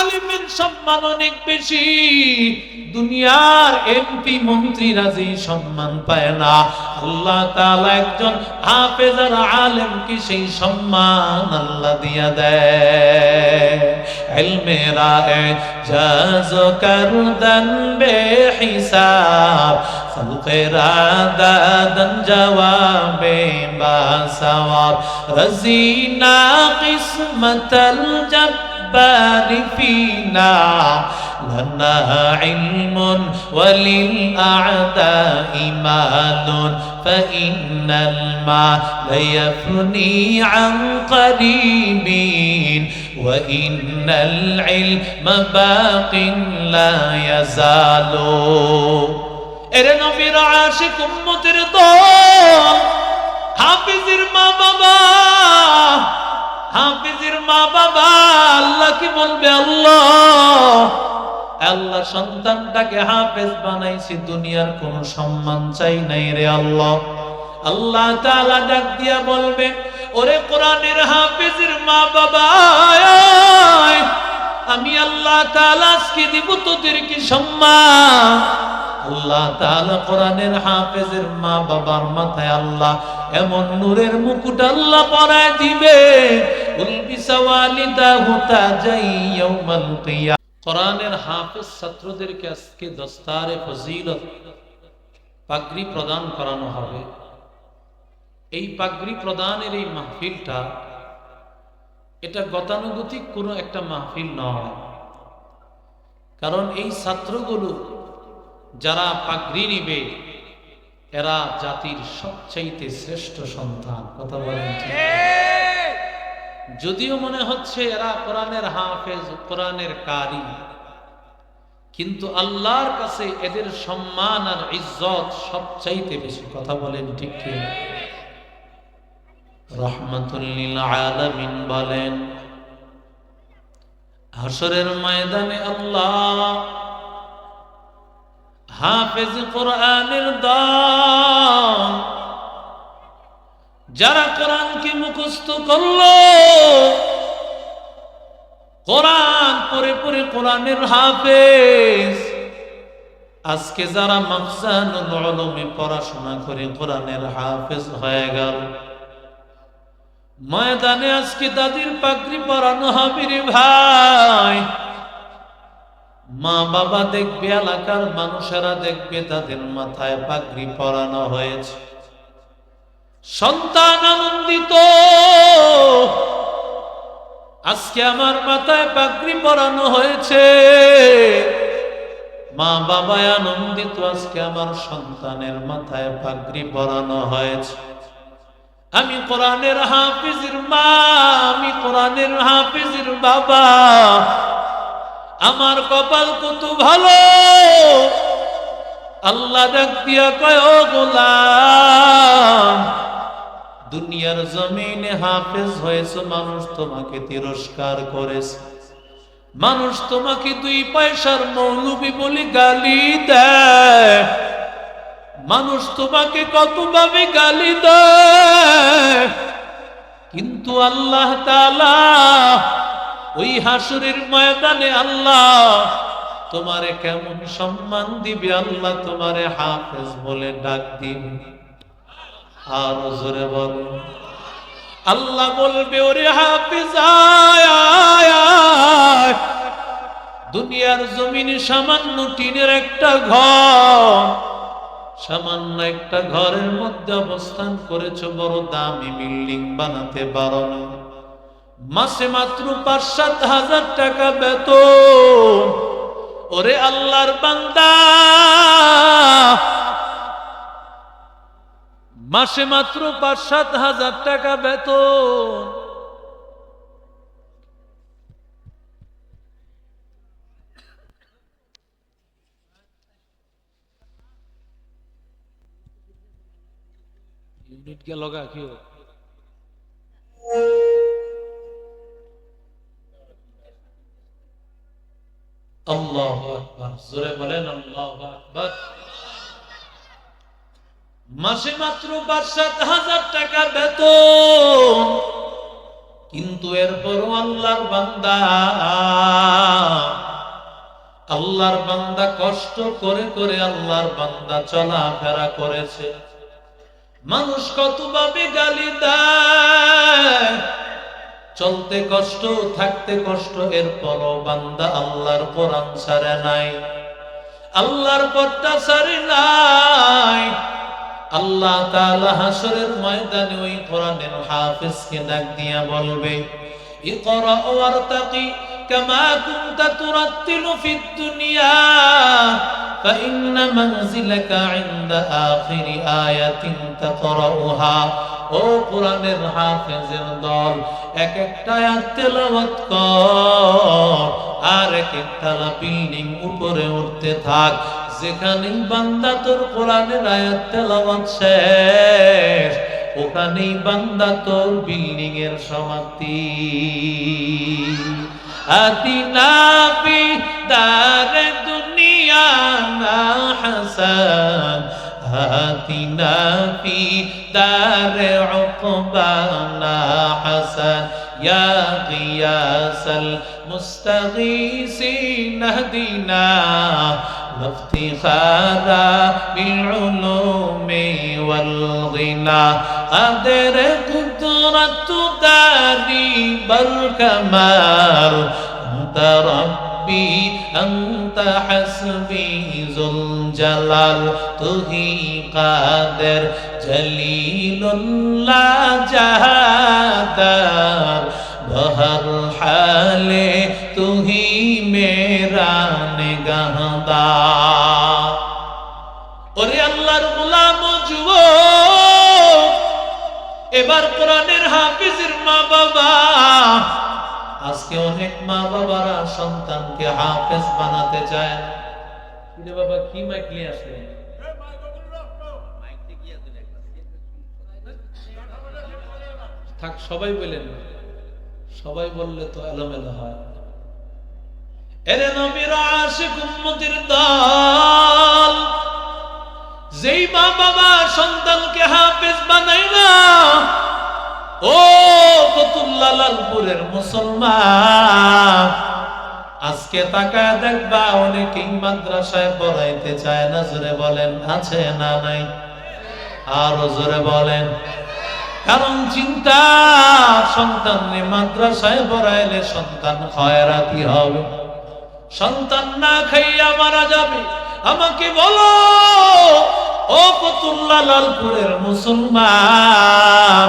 আলিমের সম্মান অনেক বেশি দুনিয়ার এমপি মন্ত্রীরা যে সম্মান পায় না আল্লাহ তাআলা একজন হাফেজ আর আলেমকে সেই সম্মান আল্লাহ দিয়া দেয় ইলমেরা এজাজ করদন বেহিসাব খলকেরা দাদন জওয়াবে বাসওয়াব রজিনা কিসমতল জব الجبار فينا لنا علم وللأعداء مال فإن المال يفني عن قريب وإن العلم باق لا يزال এরে নবীর আশিক উম্মতের দল হাফিজের মা বাবা হাফিজের মা বাবা কি বলবে, আল্লাহ আল্লাহ সন্তানটাকে হাফেজ বানাইছি, দুনিয়ার কোন সম্মান চাই নাই রে আল্লাহ। আল্লাহ তাআলা ডাক দিয়া বলবে, ওরে কোরআনের হাফেজের মা বাবা আমি আল্লাহ তাআলা আজকে দিব তোদেরকে সম্মান। আল্লাহ তাআলা কোরআনের হাফেজের মা বাবার মাথায় আল্লাহ এমন নূরের মুকুট আল্লাহ পরায় দিবে কোরআনের হাফেজ ছাত্রদেরকে আজকে দস্তারে ফজিলত পাগড়ি প্রদান করানো হবে। এই পাগড়ি প্রদানের এই মাহফিলটা, এটা গতানুগতিক কোনো একটা মাহফিল নয়। কারণ এই ছাত্রগুলো যারা পাগড়ি নিবে, এরা জাতির সবচাইতে শ্রেষ্ঠ সন্তান। কথা বলেন ঠিক? যদিও মনে হচ্ছে এরা কোরআনের হাফেজ, কোরআনের কারি কিন্তু আল্লাহর কাছে এদের সম্মান আর ইজ্জত সবচাইতে বেশি। কথা বলেন ঠিক কি? বলেন হাসরের ময়দানে আল্লাহ হাফেজ কোরআনের দান যারা কোরআনকে মুখস্থ করল, কোরআন পরে পরে কোরআনের হাফেজ। আজকে যারা মাকসানুল উলুমে পড়াশোনা করে কোরআনের হাফেজ হয়ে গেল। ময়দানে আজকে দাদির পাগড়ি পরানো হবে রে ভাই। মা বাবা দেখবে, এলাকার মানুষেরা দেখবে, তাদের মাথায় পাগড়ি পরানো হয়েছে। সন্তান আনন্দিত আজকে আমার মাথায় পাগড়ি পরানো হয়েছে। মা বাবা আনন্দিত আজকে আমার সন্তানের মাথায় পাগড়ি পরানো হয়েছে। আমি কোরআনের হাফিজের মা, আমি কোরআনের হাফিজের বাবা। আমার কপাল কত ভালো। আল্লাহ ডাক দিয়া কয়, ও গোলাম দুনিয়ার জমিনে হাফেজ হয়েছে, মানুষ তোমাকে তিরস্কার করেছে। মানুষ তোমাকে দুই পয়সার মৌলবি বলে গালি দেয়। মানুষ তোমাকে কতভাবে গালি কিন্তু আল্লাহ ওই হাসুরের ময়দানে আল্লাহ তোমারে কেমন সম্মান দিবে? আল্লাহ তোমারে হাফেজ বলে ডাক দিবে আর জোরে বল। আল্লাহ বলবে, ওরে হাফেজ দুনিয়ার জমিনে সামান্য টিনের একটা ঘর। সামান্য একটা ঘরের মধ্যে অবস্থান করেছ, বড় দামি বিল্ডিং বানাতে পারো না। মাসে মাত্র পাঁচ সাত হাজার টাকা বেতন। ওরে আল্লাহর বান্দা মাসে মাত্র পাঁচ সাত হাজার টাকা বেতন। ইউনিট কে লগা কি हो? আল্লাহু আকবার। জোরে বলেন, আল্লাহু আকবার। মাসে মাত্র পাঁচ, সাত হাজার টাকা বেতন। কিন্তু এরপরও আল্লাহর বান্দা আল্লাহর বান্দা কষ্ট করে করে আল্লাহর বান্দা চলাফেরা করেছে। মানুষ কতভাবে গালি চলতে কষ্ট, থাকতে কষ্ট, এরপরও বান্দা আল্লাহর কোরআন ছাড়ে নাই। আল্লাহর পথটা ছাড়ে নাই। আল্লাহ তাআলা হাসরের ময়দানে ওই কোরআনের হাফেজকে ডাক দিয়া বলবে ইকরা ওয়ারতাকি কামা কুনতা তুরাত্তিলু ফিদ দুনিয়া فإن منزلك عند آخر آية تقرأها ও কোরআনের হাফেজের দল এক একটা আয়াত তেলাওয়াত কর আর এক একতলা বিল্ডিং উপরে উঠতে থাক যেখানেই বান্দা তোর কোরআনের আয়াত তেলাওয়াত শেষ, ওখানেই বান্দা তোর বিল্ডিং এর সমাপ্তি। আতিনা ফি দার দুনিয়া না হাসান আতিনা ফি দার উকবা না হাসান। ইয়া গিয়াসাল মুস্তাগীসিন হদিনা وافتخارا بالعلوم والغنى. أدركت داري بل كمار أنت ربي أنت حسبي ذو الجلال تهي قادر جليل لا جهادار بهر حالي تهي میرا নিগাহদা ওরে আল্লাহর গোলাম যুবক, এবার কোরআনের হাফিজের মা বাবা আজকে অনেক মা বাবারা সন্তানকে হাফেজ বানাতে চায়। বাবা, কি মাইক নিয়ে থাক, সবাই সবাই বললে তো এলোমেলো হয়। এরে নবীর আশিক উম্মতির দল, যেই মা বাবা সন্তানকে হাফেজ বানাই না, ও ফতুল্লা লালপুরের মুসলমান, আজকে তাকায় দেখবা অনেকেই মাদ্রাসায় পড়াইতে চায় না, জোরে বলেন, আছে না নাই? আরও জোরে বলেন। কারণ চিন্তা, সন্তান মাদ্রাসায় পড়াইলে সন্তান খয়রাতি হবে। সন্তান না খাইয়া মারা যাবে। আমাকে বলো ও ফতুল্লা লালপুরের মুসলমান।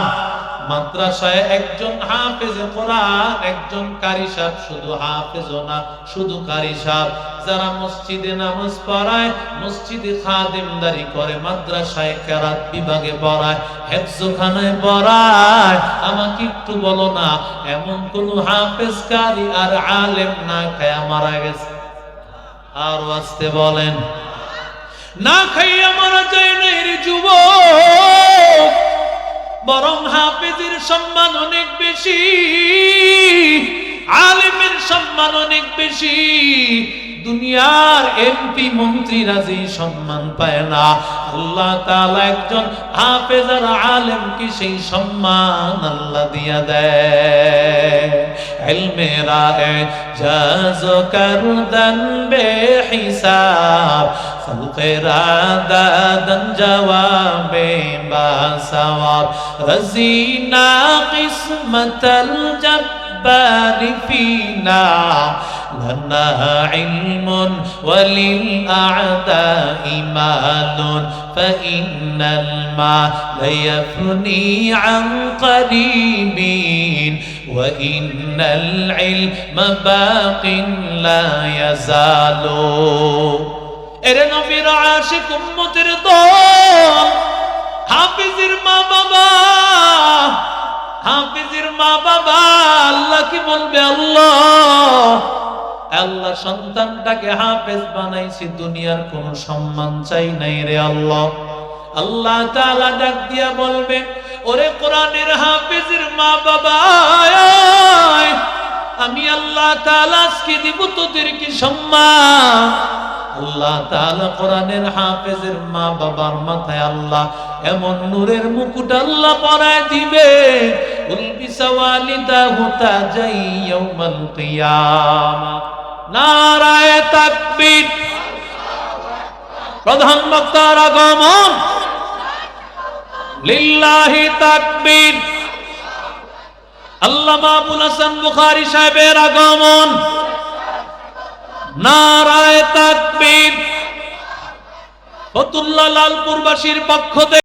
মাদ্রাসায় একজন হাফেজ কোরআন, একজন কারি সাহেব। শুধু হাফেজ না, শুধু কারি সাহেব। যারা মসজিদে নামাজ পড়ায়, মসজিদে খাদেমদারি করে, মাদ্রাসায় কেরাত বিভাগে পড়ায়, হেফজোখানায় পড়ায়, আমাকে একটু বলো না, এমন কোন হাফেজ কারি আর আলেম না খায়া মারা গেছে? আর আসতে বলেন। না খাইয়া মারা যায় না এর যুবক। বরং হাফেজের সম্মান অনেক বেশি, আলেমের সম্মান অনেক বেশি। দুনিয়ার এমপি মন্ত্রীরা যে সম্মান পায় না, আল্লাহ তাআলা একজন হাফেজ আর আলেম কি সেই সম্মান আল্লাহ দিয়া দেয়। ইলমেরা এজাজ করদন বেহিসাব خلق رادادن جواب با سواب رزينا قسمة الجبار فينا لنا علم وللأعداء مال فإن المال ليفني عن قريبين وإن العلم باق لا يزال. এরে নবীর আশিক উম্মতের দল, হাফিজের মা বাবা, হাফিজের মা বাবা, আল্লাহ কি বলবে আল্লাহ? আল্লাহ সন্তানটাকে হাফেজ বানাইছি, দুনিয়ার কোন সম্মান চাই নাই রে আল্লাহ। আল্লাহ তাআলা ডাক দিয়া বলবে, ওরে কোরআনের হাফেজের মা বাবা আমি আল্লাহ তাআলা আজকে দিব তোদের কি সম্মান। আল্লাহ তাআলা কোরআনের হাফেজের মা বাবার মাথায় আল্লাহ এমন নূরের মুকুট আল্লাহ পরায় দিবে। উলবিসা ওয়ালিদাহু তাজাই ইয়াউমাল কিয়ামা। নারায়ে তাকবীর। প্রধান বক্তার আগমন। লিল্লাহি তাকবীর। আল্লামা আবুল হাসান বুখারী সাহেবের আগমন। নারায়ে তাকবীর। ফতুল্লাহ লালপুরবাসীর পক্ষ থেকে